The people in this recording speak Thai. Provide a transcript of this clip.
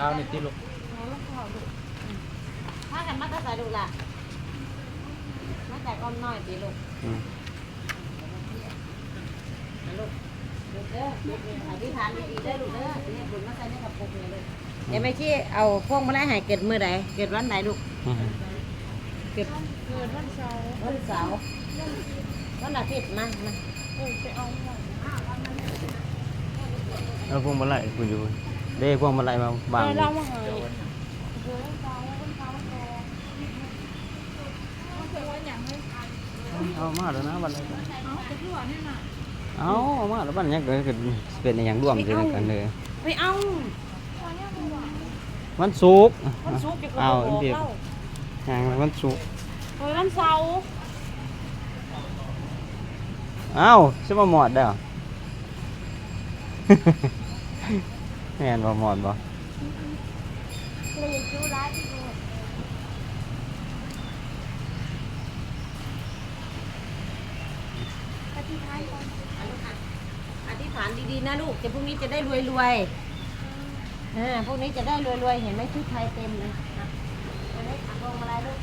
ท้านี่ติลูกถ้ากันมาก็ใส่ดูล่ะมาแต่ก้อมน้อยตีลูกอืมลูกลูกเด้อลูกนี่อธิษฐานดีๆเด้อลูกเด้อเนี่ยบุญมาใส่ในกระปุกนี่เลยเดี๋ยวแม่ชี้เอาพวงมาลัยให้เกิดมื้อใดเกิดวันไหนลูกอืมเกิดเกิดวันเสาร์วันเสาร์วันอาทิตย์มามาเออไปเอาหน่อยเอาพวงมาลัยคุณอยู่ เด้พวงมาลัยมาบางเออเรามาหาเกิดวันเสาร์วันเสาร์วันเสาร์มันเกิดวันอย่างไรเอามาแล้วนะวันอะไรเอาไปที่ว่าเนี่ยน่ะเอาเอามาแล้ววันนี้ก็คือเป็นอย่างร่วมอยู่ด้วยกันเลยไปเอาวันเนี้ยมันว่าวันศุกร์วันศุกร์จะเอาเกิดเดียวเล่าห่างวันศุกร์เกิดวันเสาร์เอาใช่ป่ะหมอดเด้อ แม่นบ่หมอดบ่เลยจูร้ายที่สุดปฏิทานก่อนอธิษฐานดีๆนะลูกจะพรุ่งนี้จะได้รวยๆอ่าพวกนี้จะได้รวยๆ เห็นไหมชุดไทยเต็มเลยอะเอาเลยเอาพวงมาลัยลูก